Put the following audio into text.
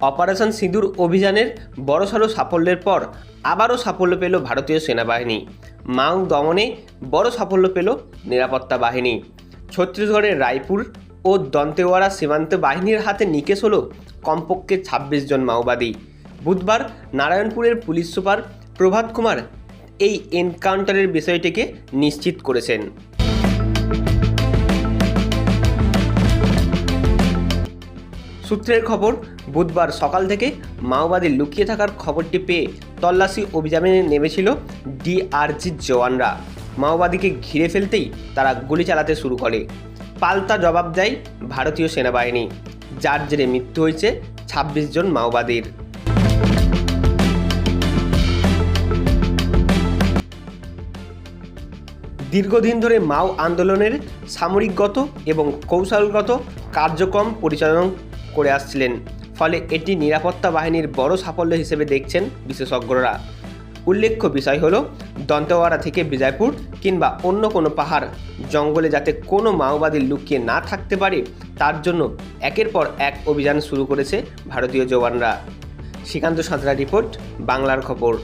Operation সিঁদুর অভিযানের বড়সড় সাফল্যের পর আবারও সাফল্য পেল ভারতীয় সেনাবাহিনী। মাও দমনে বড় সাফল্য পেল নিরাপত্তা বাহিনী। ছত্তিশগড়ের রায়পুর ও দন্তেওয়াড়া সীমান্ত বাহিনীর হাতে নিকেশ হল কমপক্ষে ছাব্বিশ জন মাওবাদী। বুধবার নারায়ণপুরের পুলিশ সুপার প্রভাত কুমার এই এনকাউন্টারের বিষয়টিকে নিশ্চিত করেছেন। সূত্রের খবর, বুধবার সকাল থেকে মাওবাদী লুকিয়ে থাকার খবরটি পেয়ে তল্লাশি অভিযানে নেমেছিল ডিআরজির জওয়ানরা। মাওবাদীকে ঘিরে ফেলতেই তারা গুলি চালাতে শুরু করে। পাল্টা জবাব দেয় ভারতীয় সেনাবাহিনী। যার জেরে মৃত্যু হয়েছে ছাব্বিশ জন মাওবাদীর। দীর্ঘদিন ধরে মাও আন্দোলনের সামরিকগত এবং কৌশলগত কার্যক্রম পরিচালনা করে আসছিলেন। ফলে এটি নিরাপত্তা বাহিনীর বড় সাফল্য হিসেবে দেখছেন বিশেষজ্ঞরা। উল্লেখ্য বিষয় হল, দন্তেওয়াড়া থেকে বিজয়পুর কিংবা অন্য কোনো পাহাড় জঙ্গলে যাতে কোনো মাওবাদী লুকিয়ে না থাকতে পারে, তার জন্য একের পর এক অভিযান শুরু করেছে ভারতীয় জওয়ানরা। শ্রীকান্ত সাঁতরা রিপোর্ট, বাংলার খবর।